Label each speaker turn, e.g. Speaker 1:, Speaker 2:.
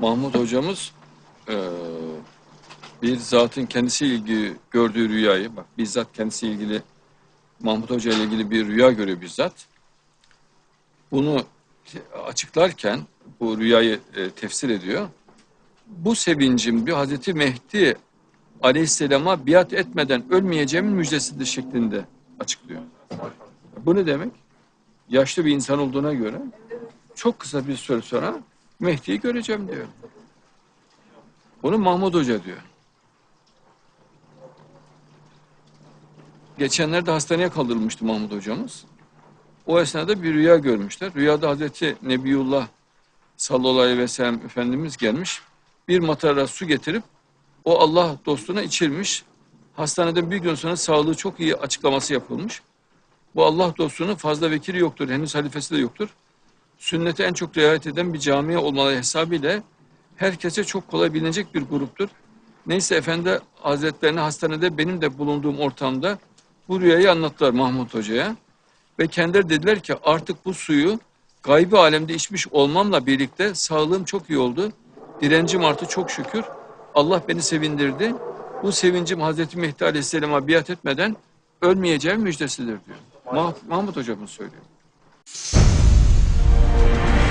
Speaker 1: Mahmut hocamız eee, bir zatın kendisi ilgili gördüğü rüyayı, bak bizzat kendisi ilgili Mahmut Hoca ile ilgili bir rüya görüyor bizzat. Bunu açıklarken bu rüyayı e, tefsir ediyor. Bu sevincim bir Hazreti Mehdi Aleyhisselam'a biat etmeden ölmeyeceğimin müjdesidir şeklinde açıklıyor. Bu ne demek? Yaşlı bir insan olduğuna göre çok kısa bir süre sonra Mehdi'yi göreceğim diyor. Bunu Mahmud Hoca diyor. Geçenlerde hastaneye kaldırılmıştı Mahmud hocamız. O esnada bir rüya görmüşler. Rüyada Hazreti Nebiyullah sallallahu aleyhi ve sellem Efendimiz gelmiş. Bir matara su getirip o Allah dostuna içirmiş. Hastaneden bir gün sonra sağlığı çok iyi açıklaması yapılmış. Bu Allah dostunun fazla vekili yoktur. Henüz halifesi de yoktur. Sünnete en çok riayet eden bir camiye olmaları hesabıyla herkese çok kolay bilinecek bir gruptur. Neyse Efendi Hazretlerine hastanede benim de bulunduğum ortamda bu rüyayı anlattılar Mahmut Hoca'ya. Ve kendileri dediler ki artık bu suyu gaybi alemde içmiş olmamla birlikte sağlığım çok iyi oldu. Direncim arttı çok şükür. Allah beni sevindirdi. Bu sevincim Hazreti Mehdi Aleyhisselam'a biat etmeden ölmeyeceğim müjdesidir diyor. Mah- Mahmut Hocamız söylüyor. Bye.